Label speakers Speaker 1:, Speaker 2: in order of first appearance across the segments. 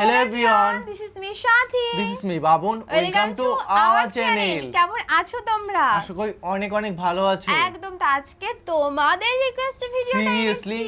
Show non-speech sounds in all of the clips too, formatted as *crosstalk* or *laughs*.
Speaker 1: Hello everyone.
Speaker 2: This is me Shathi.
Speaker 1: This is me Babon welcome to our channel
Speaker 2: কেমন আছো তোমরা?
Speaker 1: আশা করি অনেক অনেক ভালো আছো।
Speaker 2: একদম তো আজকে তোমাদের রিকোয়েস্টে ভিডিওটা
Speaker 1: সিরিয়াসলি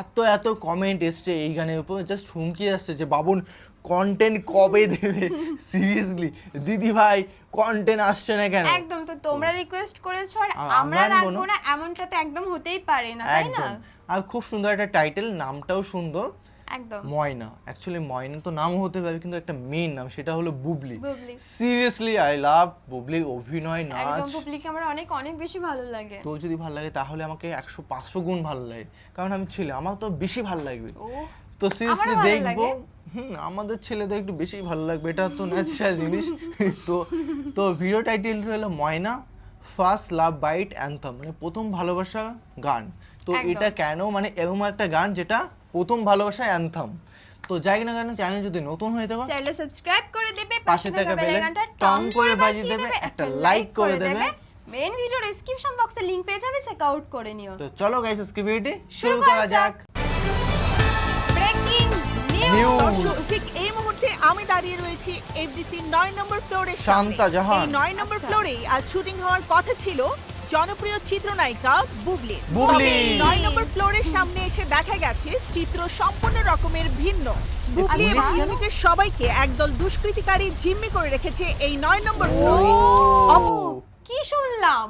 Speaker 1: এত এত কমেন্ট এসছে এই গানের উপর। জাস্ট হুমকি আসছে যে বাবন কন্টেন্ট কবে দেবে? *laughs* সিরিয়াসলি দিদি ভাই কন্টেন্ট আসছে না কেন?
Speaker 2: একদম তো তোমরা রিকোয়েস্ট করেছ আর আমরা রাখব
Speaker 1: না।
Speaker 2: না এমনটা তো একদম হতেই পারে না তাই না?
Speaker 1: আর খুব সুন্দর একটা টাইটেল নামটাও সুন্দর।
Speaker 2: একদম।
Speaker 1: ময়না। অ্যাকচুয়ালি ময়না তো নাম হতে পারে কিন্তু একটা মেইন নাম সেটা হলো Bubly.
Speaker 2: Bubly.
Speaker 1: Seriously I love বুবলির অভিনয় নাচ।
Speaker 2: একদম আমার অনেক অনেক বেশি ভালো লাগে।
Speaker 1: তো যদি ভালো লাগে তাহলে আমাকে একশো পাঁচশো গুণ ভালো লাগে। কারণ আমি ছেলে আমার তো বেশি ভালো লাগবে। তো সিরিয়াসলি দেখব। হুম আমাদের ছেলেদের একটু বেশি ভালো লাগবে এটা তো ন্যাচারাল *laughs* জিনিস। তো তো ভিডিও টাইটেল হলো Moyna first love bite anthem মানে প্রথম ভালোবাসা গান। তো এটা কেন মানে এরকম একটা গান যেটা প্রথম ভালোবাসা অ্যান্থম তো যাই না কেন চ্যানেল যদি নতুন হয়ে থাকো
Speaker 2: চ্যানেলে সাবস্ক্রাইব করে দেবে
Speaker 1: পাশে থাকা
Speaker 2: বেল আইকনটা
Speaker 1: টং করে বাজিয়ে দেবে, একটা
Speaker 2: লাইক
Speaker 1: করে দেবে।
Speaker 2: মেন ভিডিও ডেসক্রিপশন বক্সে লিংক পেয়ে যাবে চেক আউট করে নিও
Speaker 1: তো চলো গাইস আজকে ভিডিওটি শুরু করা যাক।
Speaker 2: ব্রেকিং নিউজ
Speaker 3: ঠিক এই মুহূর্তে আমি দাঁড়িয়ে রয়েছি এফডিসি নয় নম্বর ফ্লোরে
Speaker 1: শান্তা জাহান।
Speaker 3: এই নয় নম্বর। ফ্লোরেই আজ শুটিং হওয়ার কথা ছিল জনপ্রিয় চিত্রনায়িকা বুবলি।
Speaker 1: বুবলি।
Speaker 3: নয় নম্বর ফ্লোরের সামনে এসে দেখা গেছে চিত্র সম্পূর্ণ রকমের ভিন্ন। বুবলি এবং। ইউনিটের সবাইকে একদল দুষ্কৃতিকারী জিম্মি করে রেখেছে এই নয় নম্বর ফ্লোরে।
Speaker 2: কি শুনলাম?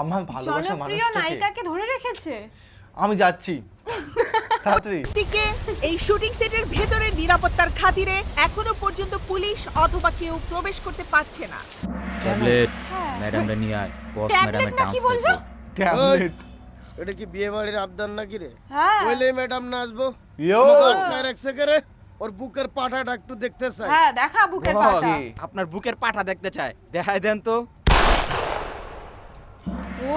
Speaker 1: আমার ভালোবাসা
Speaker 2: জনপ্রিয়
Speaker 1: মানুষটাকে
Speaker 2: নায়িকাকে ধরে রেখেছে?
Speaker 1: আমি যাচ্ছি। তাড়াতাড়ি।
Speaker 3: এই শুটিং সেটের ভেতরে নিরাপত্তার খাতিরে এখনও পর্যন্ত পুলিশ অথবা কেউ প্রবেশ করতে পারছে না।
Speaker 4: ট্যাবলেট
Speaker 2: হ্যাঁ।
Speaker 4: ম্যাডামরা নিয়ে আয়। বস ম্যাডামের ডান্স
Speaker 2: কি
Speaker 4: দেখব।
Speaker 1: ট্যাবলেট
Speaker 5: এটা কি বিয়ে বাড়ির আবদার নাকি রে?
Speaker 2: হ্যাঁ।
Speaker 5: ওইলে ম্যাডাম নাচবো
Speaker 1: ইয়ো।
Speaker 5: আটকায় রাখছে কে ওর বুকের পাঠাটা একটু দেখতে চাই।
Speaker 2: হ্যাঁ দেখা বুকের পাটা
Speaker 4: আপনার বুকের পাটা দেখতে চায়। দেখায় দেন তো।
Speaker 2: ও!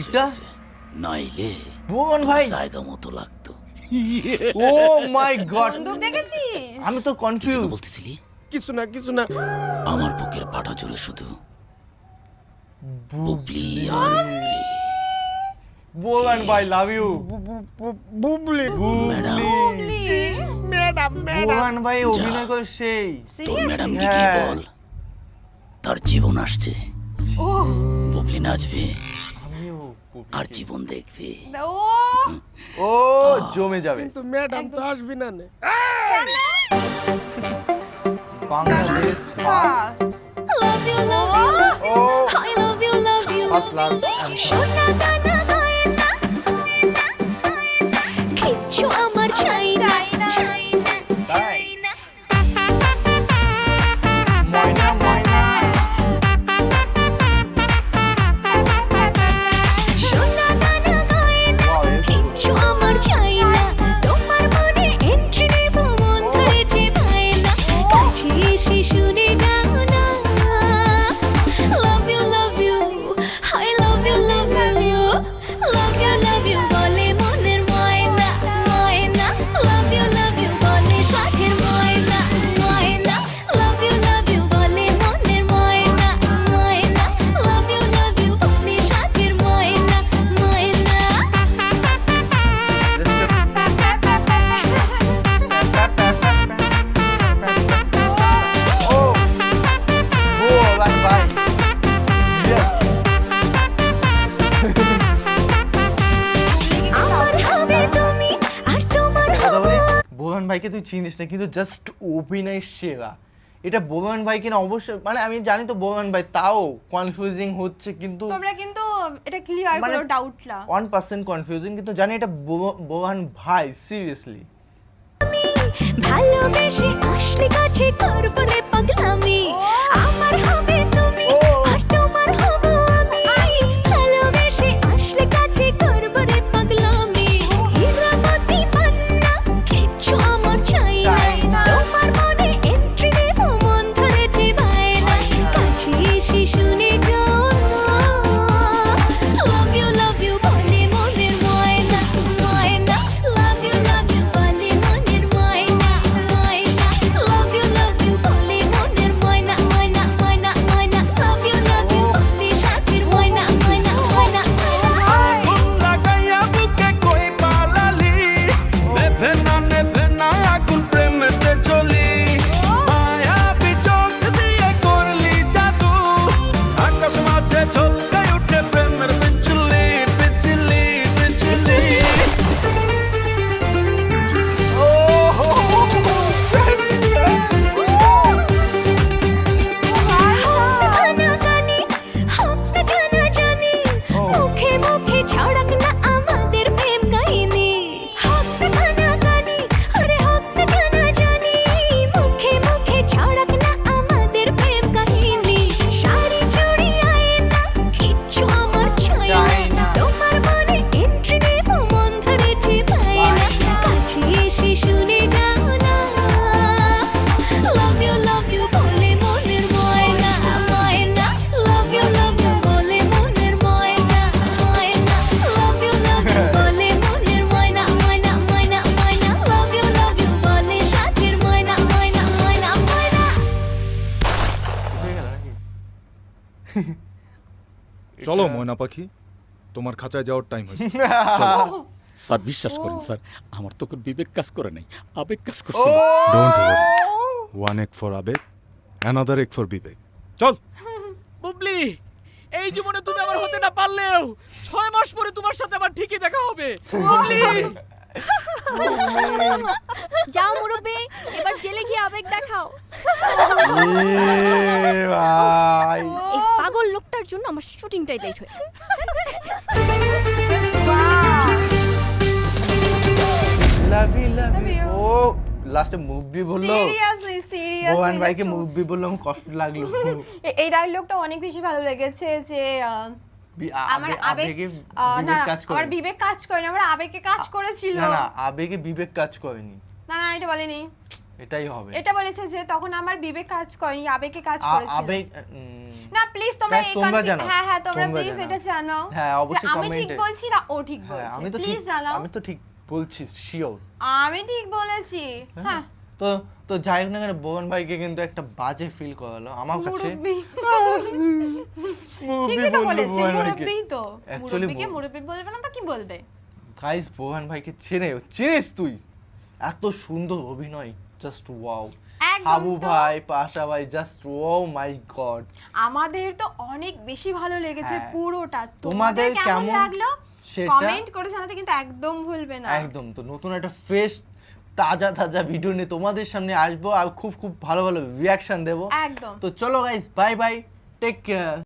Speaker 1: এটা
Speaker 6: নাইলে
Speaker 1: ভুবন ভাই।
Speaker 6: জায়গা মতো লাগতো। *laughs*
Speaker 1: ও মাই গড।
Speaker 2: বন্দুক দেখেছিস?
Speaker 1: আমি তো কনফিউজ
Speaker 6: বলতেছিলি?
Speaker 5: কিছু না কিছু না।
Speaker 6: আমার বুকের পাটা জুড়ে শুধু বুবলি।
Speaker 1: ভুবন ভাই লাভ ইউ
Speaker 5: বু- বু- বু- বুবলি
Speaker 1: বুবলি
Speaker 5: ম্যাডাম ম্যাডাম
Speaker 1: ভাই অভিনয় করে সেই।
Speaker 6: তোর ম্যাডামকে কি। বল? তার জীবন আসছে।
Speaker 2: ও
Speaker 6: বুবলি নাচবে। আর জীবন দেখবে।
Speaker 2: ও।
Speaker 1: ও জমে যাবে।
Speaker 5: কিন্তু ম্যাডাম তো আসবি না
Speaker 1: বাংলাদেশ ফার্স্ট
Speaker 2: লাভ
Speaker 1: চিনিস না কিন্তু জাস্ট অভিনয় সেরা। এটা বোমান ভাই কিনা অবশ্যই মানে আমি জানি তো বোমান ভাই তাও কনফিউজিং হচ্ছে কিন্তু
Speaker 2: তোমরা কিন্তু এটা ক্লিয়ার
Speaker 1: মানে-
Speaker 2: করো ডাউটলা
Speaker 1: ওয়ান পার্সেন্ট কনফিউজিং কিন্তু জানি এটা বোমান ভাই সিরিয়াসলি
Speaker 2: ভালোবেসে আসলে কাছে করব *laughs*
Speaker 7: চলো ময়না পাখি তোমার খাঁচায় যাওয়ার টাইম হয়েছে। *laughs*
Speaker 6: স্যার বিশ্বাস করেন স্যার আমার তো কোনো বিবেক কাজ করে নাই আবেগ কাজ করছে
Speaker 7: ডোন্ট ওয়ারি ওয়ান এক ফর আবেগ অ্যানাদার এক ফর বিবেক। চল।
Speaker 4: বুবলি এই জীবনে তুমি আমার হতে না পারলেও ছয় মাস পরে তোমার সাথে আবার ঠিকই দেখা হবে। বুবলি!
Speaker 2: যাও মুরব্বি এবার জেলে গিয়ে আবেগ দেখাও। শুটিংটাই লেট হয়ে
Speaker 1: লাভি লাভি ও লাস্টে মুভি বলল
Speaker 8: সিরিয়াসলি সিরিয়াসলি
Speaker 1: ভগবান ভাইকে মুভি বললাম কষ্ট লাগল।
Speaker 8: এই ডায়লগটা অনেক বেশি ভালো লেগেছে যে আমার আবেগ
Speaker 1: আবেগে
Speaker 8: আহ, না
Speaker 1: বিবেক কাজ করে।
Speaker 8: আমার বিবেক কাজ করে না আমার আবেগে কাজ করেছিল।
Speaker 1: না না আবেগে বিবেক কাজ করেনি।
Speaker 8: না না এটা বলেনি।
Speaker 1: এটাই হবে।
Speaker 8: এটা বলেছে যে তখন আমার বিবেক কাজ করেনি আবেগে কাজ করেছিল।
Speaker 1: আবেগ
Speaker 8: না প্লিজ তোমরা এই হ্যাঁ হ্যাঁ তোমরা প্লিজ এটা জানাও
Speaker 1: হ্যাঁ, অবশ্যই
Speaker 8: আমি ঠিক বলছি না ও ঠিক
Speaker 1: হ্যাঁ
Speaker 8: বলছে।
Speaker 1: আমি তো
Speaker 8: প্লিজ জানাও
Speaker 1: আমি তো ঠিক বলছি শিওর
Speaker 8: আমি ঠিক বলেছি। হ্যাঁ।
Speaker 1: তো তো যাই হোক না কেন ভাইকে কিন্তু একটা বাজে ফিল করালো আমার কাছে।
Speaker 8: ঠিকই তো বলেছে। মুরব্বি তো। মুরব্বিকে মুরব্বি বলবে না তো কি বলবে?
Speaker 1: গাইস ভগবান ভাইকে চেনে চিনিস তুই? এত সুন্দর অভিনয় জাস্ট ওয়াও হাবু ভাই পাশা ভাই জাস্ট ওয়াও মাই গড
Speaker 8: আমাদের তো অনেক বেশি ভালো লেগেছে
Speaker 1: হ্যাঁ।
Speaker 8: পুরোটা।
Speaker 1: তোমাদের
Speaker 8: কেমন লাগল? কমেন্ট করে জানাতে কিন্তু একদম ভুলবে না।
Speaker 1: একদম তো নতুন একটা ফ্রেশ তাজা তাজা ভিডিও নিয়ে তোমাদের সামনে আসব আর খুব খুব ভালো ভালো রিয়াকশন দেবো।
Speaker 8: একদম।
Speaker 1: তো চলো guys bye bye take care